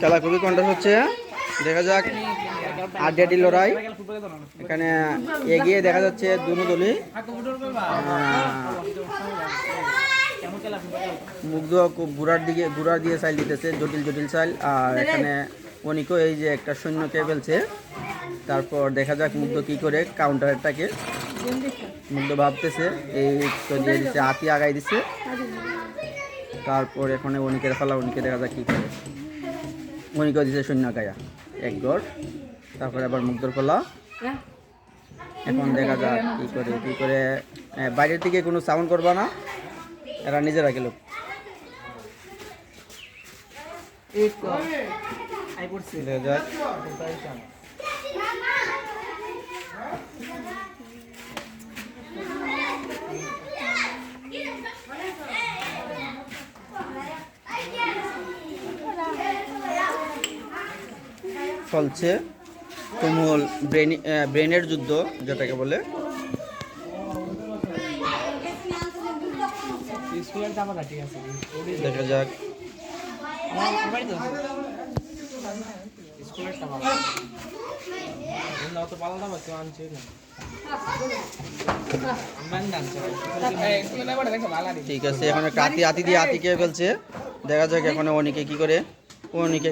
খেলা খুবই কন্টাস হচ্ছে। দেখা যাক আড্ডাটি লড়াই। এখানে এগিয়ে দেখা যাচ্ছে দুনো দলই মুগ্ধ খুব গুড়ার দিকে গুড়ার দিয়ে সাইল দিতেছে, জটিল জটিল সাইল। আর এখানে অনিকও এই যে একটা সৈন্যকে ফেলছে। তারপর দেখা যাক মুগ্ধ কি করে কাউন্টারটাকে মুগ্ধ ভাবতেছে এই তো দিয়ে দিচ্ছে হাতি আগাই দিচ্ছে তারপর এখানে অনিকের ফলা অনিকে দেখা যাক কি করে। অনিকে দিচ্ছে শূন্য গায়া এক গড়। তারপরে আবার মুগ্ধর ফলা এখন দেখা যাক কি করে কি করে। বাইরের দিকে কোনো সাউন্ড করবা না। এরা নিজেরা গেল। দেখা যাক। চলছে তুমুল ব্রেন ব্রেনের যুদ্ধ যেটাকে বলে। দেখা যাক। ঠিক আছে এখন একটা হাতি হাতি দিয়ে হাতিকে ফেলছে। দেখা যাক এখন অনিকে কি করে। অনিকে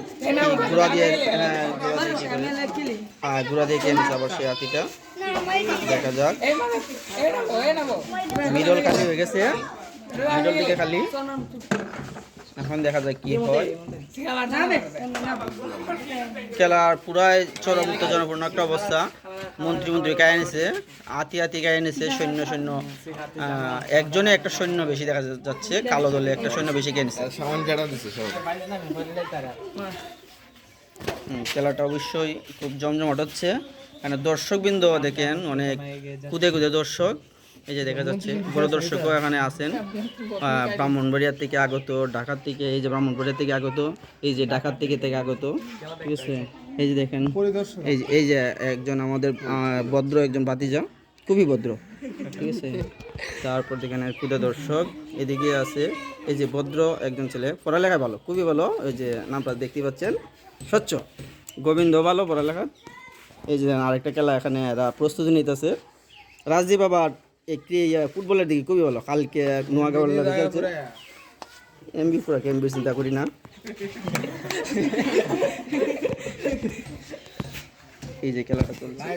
গুড়া দিয়ে হ্যাঁ, গুড়া দিয়ে কি করে। দিয়ে কে নিচ্ছে আবার সেই হাতিটা দেখা যাক। মিডল খালি হয়ে গেছে। মিডল দিকে খালি। এখন দেখা যায় কি হয়। খেলার পুরাই চরম উত্তেজনাপূর্ণ একটা অবস্থা। মন্ত্রী মন্ত্রী গায়ে এনেছে আতি আতি গায়ে এনেছে সৈন্য সৈন্য আহ, একজনে একটা সৈন্য বেশি দেখা যাচ্ছে কালো দলে একটা সৈন্য বেশি গিয়ে হুম, খেলাটা অবশ্যই খুব জমজমাট হচ্ছে। এখানে দর্শকবৃন্দ দেখেন অনেক কুদে কুদে দর্শক। এই যে দেখা যাচ্ছে বড় দর্শকও এখানে আছেন। আহ, ব্রাহ্মণবাড়িয়ার থেকে আগত ঢাকার থেকে এই যে ব্রাহ্মণবাড়িয়ার থেকে আগত এই যে ঢাকার থেকে থেকে আগত ঠিক আছে? এই যে দেখেন এই যে এই যে একজন আমাদের আহ, ভদ্র একজন বাতিজা খুবই ভদ্র ঠিক আছে? তারপর দেখেন কুদে দর্শক এদিকে আছে এই যে ভদ্র একজন ছেলে পড়ালেখা ভালো খুবই ভালো এই যে নামটা দেখতে পাচ্ছেন স্বচ্ছ গোবিন্দ ভালো পড়ালেখা। এই যে আরেকটা খেলা এখানে এরা প্রস্তুতি নিতেছে। রাজদীপ আবার ফুটবলের দিকে খুবই ভালো। কালকে নোয়াগাঁও খেলছে এমবি পুরা এমবি চিন্তা করি না। এই যে খেলাটা চলছে।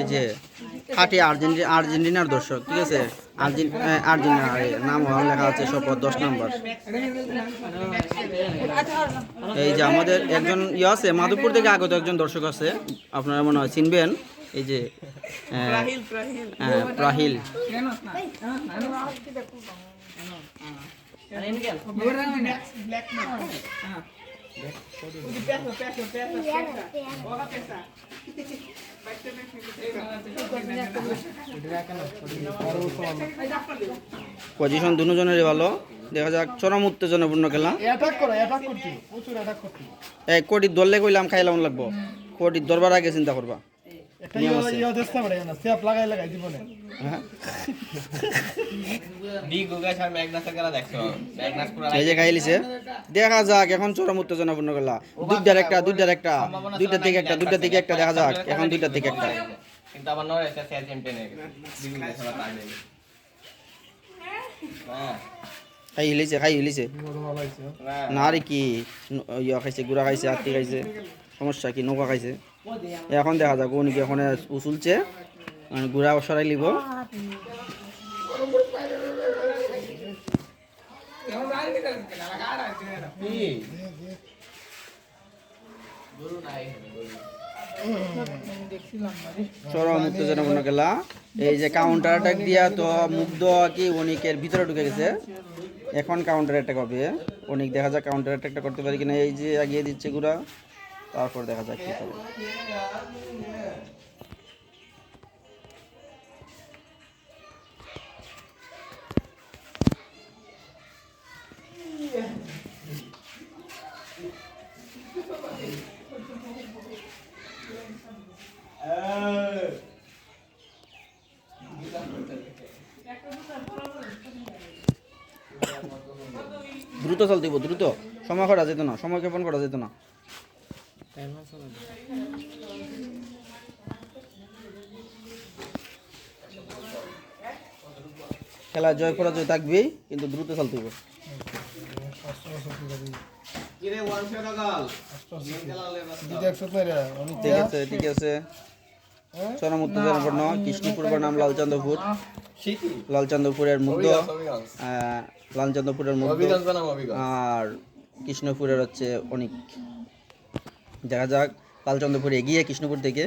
এই যে আর্জেন্টিনার দর্শক, ঠিক আছে? আর্জেন্টিনা নাম লেখা আছে সব দশ নম্বর। এই যে আমাদের একজন ইয়ে আছে, মাধবপুর থেকে আগত একজন দর্শক আছে, আপনারা মনে হয় চিনবেন। এই যে হ্যাঁ, প্রাহিল পজিশন দুজনেরই ভালো। দেখা যাক চরম উত্তেজনাপূর্ণ খেলা। অ্যাটাক করো অ্যাটাক করছি। প্রচুর অ্যাটাক করছি। এই কোটির দললে কইলাম খাইলাম লাগবো। কোটির দরবার আগে চিন্তা করবা। দেখা যাক এখন চরম উত্তেজনাপূর্ণ খেলা দুইটার একটা দুইটার একটা দুইটার থেকে একটা দুইটার থেকে একটা দেখা যাক এখন দুইটার থেকে একটা। কিন্তু নয় একটা চ্যাম্পিয়ন হয়ে হ্যাঁ। খাই হিলিছে খাই হিলিছে। না না রে কি ইয়া খাইছে গুড়া খাইছে আত্মি খাইছে সমস্যা কি নৌকা খাইছে? এখন দেখা যাক উনি এখন উচুলছে মানে গুড়া সরাই লিব। চরম উত্তেজনাপূর্ণ খেলা। এই যে কাউন্টার অ্যাটাক দিয়া তো মুগ্ধ কি অনিকের ভিতরে ঢুকে গেছে। এখন কাউন্টার অ্যাটাক হবে। অনিক দেখা যাক কাউন্টার অ্যাটাকটা করতে পারি কিনা। এই যে আগিয়ে দিচ্ছে গুড়া। তারপর দেখা যাক কি করে দ্রুত চলতে দ্রুত। সময় করা যেত না সময় ক্ষেপণ করা যেত না। খেলা জয় পরাজয় থাকবেই কিন্তু দ্রুত চলতে অনেক ঠিক আছে ঠিক আছে। চরম উত্তেজনাপূর্ণ কৃষ্ণপুর নাম লালচন্দ্রপুর। লালচন্দ্রপুরের আহ, লালচন্দ্রপুরের অভিগঞ্জ আর কৃষ্ণপুরের হচ্ছে অনেক। দেখা যাক লালচন্দ্রপুর এগিয়ে কৃষ্ণপুর থেকে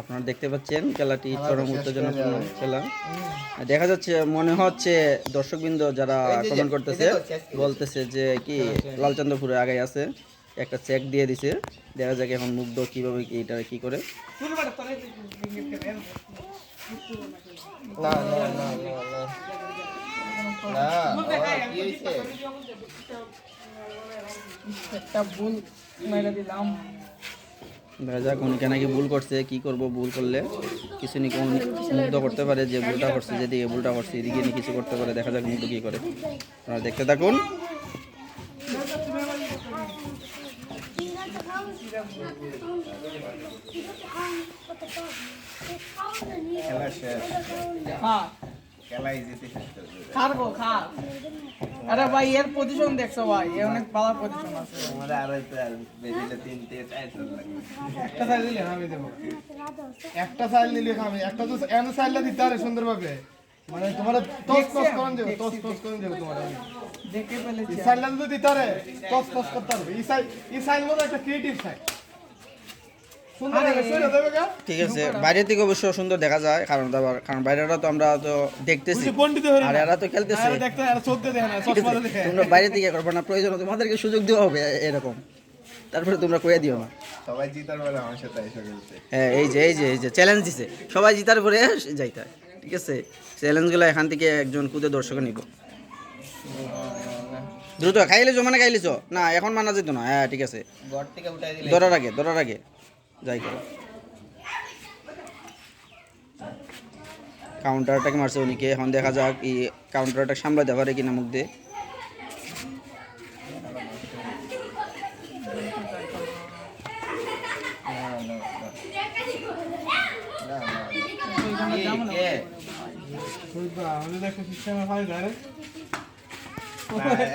আপনারা দেখতে পাচ্ছেন খেলাটি চরম উত্তেজনাপূর্ণ খেলা। দেখা যাচ্ছে মনে হচ্ছে দর্শকবৃন্দ যারা কমেন্ট করতেছে। বলতেছে যে কি লালচন্দ্রপুরে আগে আছে একটা চেক দিয়ে দিছে। দেখা যাক এখন মুগ্ধ কীভাবে কি এটা কি করে। না না না না না। একটা ভুল মেরে দিলাম। দেখা যাক উনি নাকি ভুল করছে কি করব ভুল করলে। কিছু নি কোন মুগ্ধ করতে পারে যে ভুলটা করছে যেদিকে ভুলটা করছে এদিকে নি কিছু করতে পারে দেখা যাক মুগ্ধ কি করে। আপনারা দেখতে থাকুন। খেলা শেষ। হ্যাঁ। খেলা ইজিতে শেষ করে দিবে। খার গো খার। আরে ভাই এর পজিশন দেখছ ভাই এ অনেক ভালো পজিশন আছে। আমাদের আর বেশিলে তিনটে চারটে একটা সাইল দিলে আমি দেবো। একটা সাইল দিলে খাবে একটা তো এন সাইলটা দিতে পারে সুন্দরভাবে। মানে তোমার টস টস করন যাবে টস টস করন যাবে তোমার। দেখে এই ফেলেছি। দিতে পারে টস টস করতে পারবে। এই সাইল এই একটা ক্রিয়েটিভ সাইল সুন্দর হবে সরে দেবে গা ঠিক আছে বাইরে থেকে অবশ্য সুন্দর দেখা যায় কারণ দাবার কারণ বাইরেটা তো আমরা তো দেখতেছি। আর এরা তো খেলতেছে। আরে দেখতে আর চোখ দিয়ে দেখে না ঠিক চশমা আছে? দিয়ে দেখে। তোমরা বাইরে থেকে করবে না প্রয়োজন তোমাদেরকে সুযোগ দেওয়া হবে এরকম। তারপরে তোমরা কয়ে দিও না। সবাই জিতার বেলা আমার সাথে এসে গেছে হ্যাঁ এই যে এই যে এই যে চ্যালেঞ্জ দিছে। সবাই জিতার পরে যাইতে ঠিক আছে? চ্যালেঞ্জগুলো এখান থেকে একজন কুদে দর্শক নিব। দ্রুত খাইলেছো মানে খাইলেছ? না এখন মানা যেত না। হ্যাঁ ঠিক আছে। ঘর থেকে উঠাই দিলে। ধরার আগে ধরার আগে। যাই করো। কাউন্টার অ্যাটাক মারছে উনিকে। এখন দেখা যাক এই কাউন্টার অ্যাটাক সামলাতে পারে কিনা মুখ দিয়ে। হয়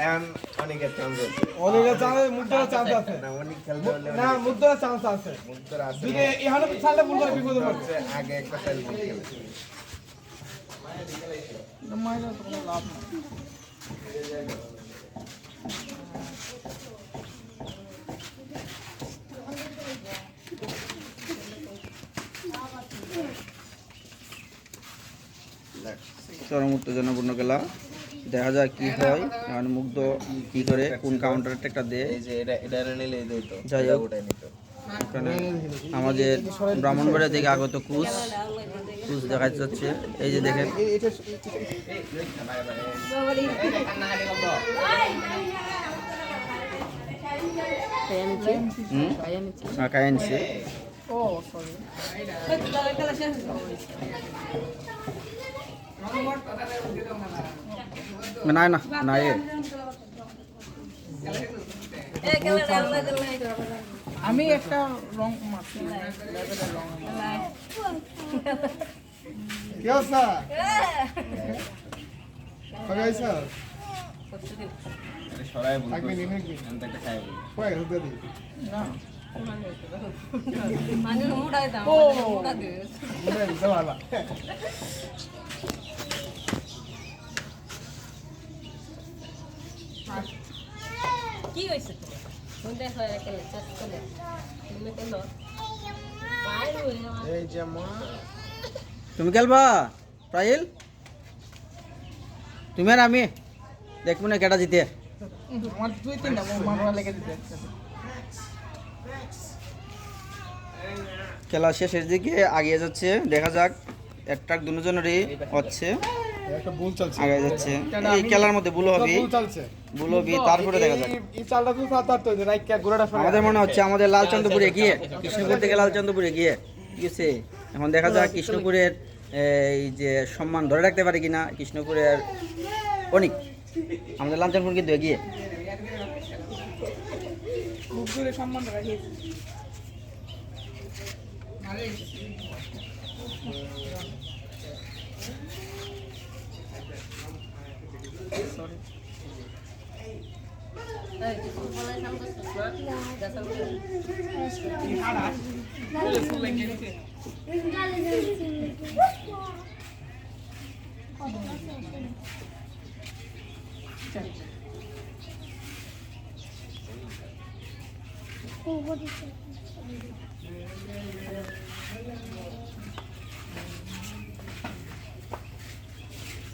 এখন অনেকের চান্স আছে। অনেকের চান্স মুদ্রা চান্স আছে। না অনেক খেলতে হলে না মুদ্রা চান্স আছে। মুক্তর আছে। যদি এখানে সাইলটা ভুল করে হচ্ছে আগে একটা খেল খেলেছে মাইরা কোনো লাভ নাই চরম উত্তেজনাপূর্ণ খেলা। দেখা যাক কি হয় এখন মুগ্ধ কি করে কোন কাউন্টার একটা দেয়। এই যে এটা এটা নিলে এই দিত যাই হোক। নিত এখানে আমাদের ব্রাহ্মণবাড়িয়া থেকে আগত কুচ কুচ দেখা যাচ্ছে। এই যে দেখেন। হ্যাঁ আনছে ও না না না আমি একটা রং মারছি কি অবস্থা? কবে আইসা? সরাই বলতো থাকবি নি থাকবি। আমি তো একটা খাই বলি। কয় হতে দি। না। ও। দিতে ভালো। কি হয়েছে করে। তুমি কেন? তুমি খেলবা? প্রাইল? তুমি আর আমি দেখব না কেটা জিতে। খেলা শেষের দিকে আগিয়ে যাচ্ছে। দেখা যাক একটা দুজনেরই হচ্ছে। আগে যাচ্ছে। এই খেলার মধ্যে ভুল হবে ভুল হবে তারপরে দেখা আমাদের মনে হচ্ছে আমাদের লালচন্দ্রপুরে গিয়ে কৃষ্ণপুর থেকে লালচন্দ্রপুরে গিয়ে গেছে এখন দেখা যাক কৃষ্ণপুরের এই যে সম্মান ধরে রাখতে পারে কিনা কৃষ্ণপুরের অনেক। আমাদের লালচন্দ্রপুর কিন্তু এগিয়ে। খুব দূরে সম্মান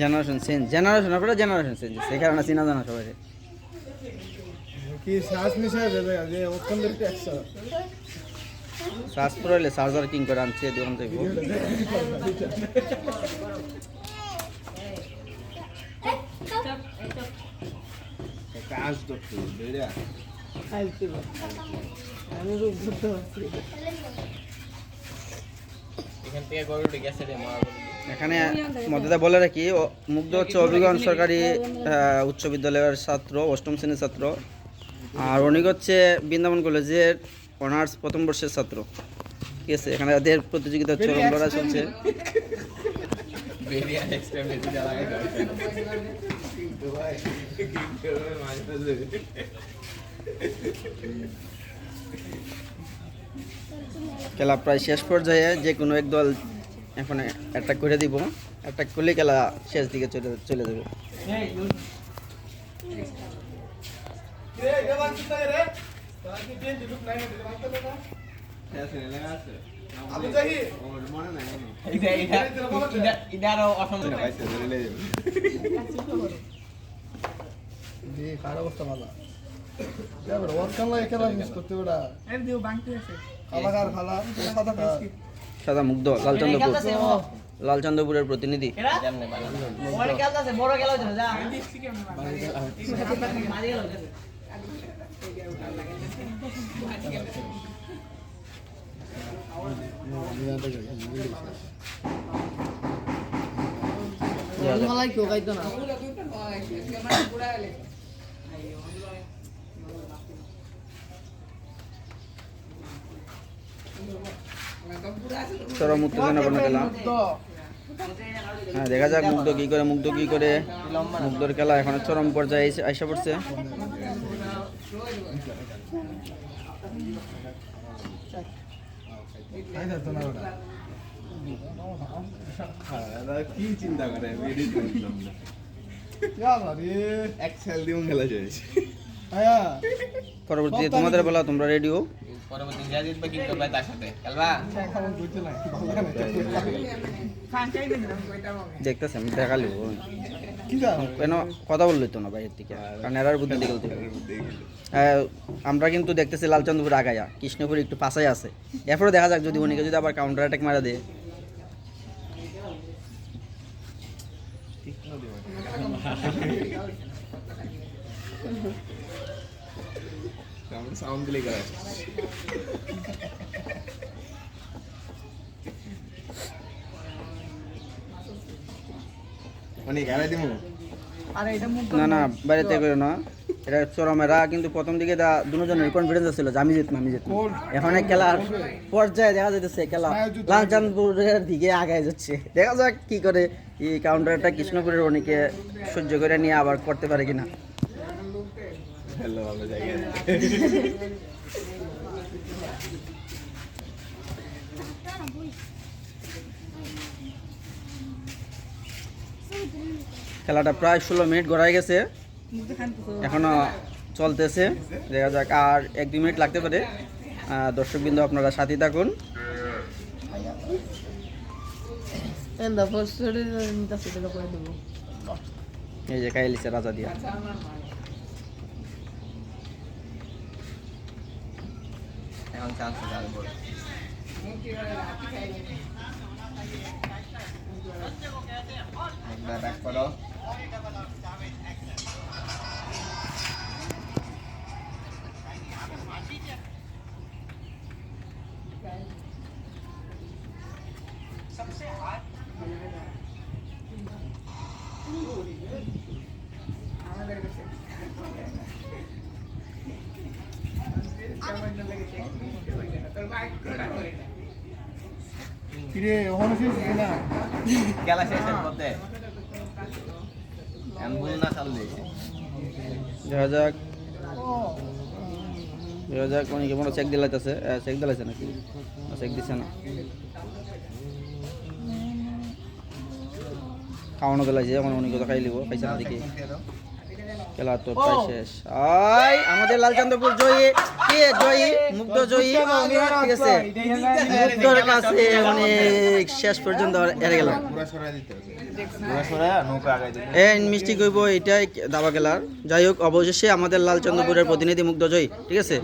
জেনারেশন চেঞ্জ জেনারেশন আপনারা জেনারেশন চেঞ্জ সেই কারণে চিনা জানা সবাই। কি শ্বাস যে অত্যন্ত একশো। পড়াইলে চার্জার কিং করে আনছে দোকান থেকে কাজ করতে বেড়া আমি রূপ ধরতে পারছি এখান থেকে গরুটি গেছে রে মা এখানে মধ্যে বলে রাখি মুগ্ধ হচ্ছে অভিজ্ঞান সরকারি উচ্চ বিদ্যালয়ের ছাত্র অষ্টম শ্রেণির ছাত্র। আর অনেক হচ্ছে বৃন্দাবন কলেজের অনার্স প্রথম বর্ষের ছাত্র। ঠিক আছে এখানে এদের প্রতিযোগিতা চরম লড়াই চলছে বেরিয়া খেলা প্রায় শেষ পর্যায়ে যে কোনো এক দল এখন অ্যাটাক করে দিব অ্যাটাক করলে খেলা শেষ দিকে চলে চলে যাবে মনে অবস্থা ভালো বড় ওয়ার্ক কাম লাগে খেলা মিস করতে বড়া এর দিও বাংটি আছে খালা খালা সাদা মুগ্ধ লালচন্দ্রপুর লালচন্দ্রপুরের প্রতিনিধি। বড় খেলা হচ্ছে যা গাইতো না চরম উত্তেজনাপূর্ণ খেলা। তো হ্যাঁ দেখা যাক মুগ্ধ কি করে মুগ্ধ কি করে। মুগ্ধর খেলা এখন চরম পর্যায়ে এসে- আইসা পড়ছে। কি চিন্তা করে? এক খেলা শেষ আয়া পরবর্তী তোমাদের বেলা তোমরা রেডিও পরবর্তী যা জিতবে কি করবে তার সাথে খেলবা? দেখতেছি আমি দেখালি কেন কথা বললি তো না বাইরের থেকে? কারণ এরার বুদ্ধি দিকে হ্যাঁ, আমরা কিন্তু দেখতেছি লালচন্দ্রপুর আগায়া কৃষ্ণপুর একটু পাশাই আছে। এরপরে দেখা যাক যদি উনিকে যদি আবার কাউন্টার অ্যাটাক মারা দেয়। সাউন্ড দিলে করে অনেক আড়াই দিমু। আরে এটা মুখ না না বাইরে থেকে করো না। এটা চরমেরা কিন্তু প্রথম দিকে দা দুজনের কনফিডেন্স ছিল যে আমি জিতবো আমি জিতবো এখন খেলার পর্যায়ে দেখা যাইতেছে খেলা লালচাঁদপুরের দিকে আগায় যাচ্ছে। দেখা যাক কি করে এই কাউন্টারটা কৃষ্ণপুরের অনেকে সহ্য করে নিয়ে আবার করতে পারে কিনা। খেলাটা প্রায় ষোলো মিনিট গড়াই গেছে। এখনও চলতেছে। দেখা যাক আর এক দুই মিনিট লাগতে পারে। দর্শকবৃন্দ, আপনারা সাথে থাকুন। এই যে কাইলিছে রাজা দিয়া। এখন চান্স আছে আর বড় একবার ব্যাক কিরে ওখানে শেষ না। খেলা শেষের পথে। এখন বুঝ না চাল দিয়েছে। দেখা যাক। দেখা যাক অনেকে চেক দিলাইতেছে। চেক দিলাইছে নাকি? চেক দিছে না। খাওয়ানো দিলাইছে এখন অনেকে তো খাই লিব খাইছে না দেখি। খেলা তো প্রায় শেষ। আই আমাদের লালচন্দ্রপুর জয়ী। কে জয়ী? মুগ্ধ জয়ী? ঠিক আছে। মুগ্ধর কাছে অনেক শেষ পর্যন্ত হেরে গেল। এই মিষ্টি কইব এটাই দাবা খেলার। যাই হোক অবশেষে আমাদের লালচন্দ্রপুরের প্রতিনিধি মুগ্ধ জয়ী। ঠিক আছে?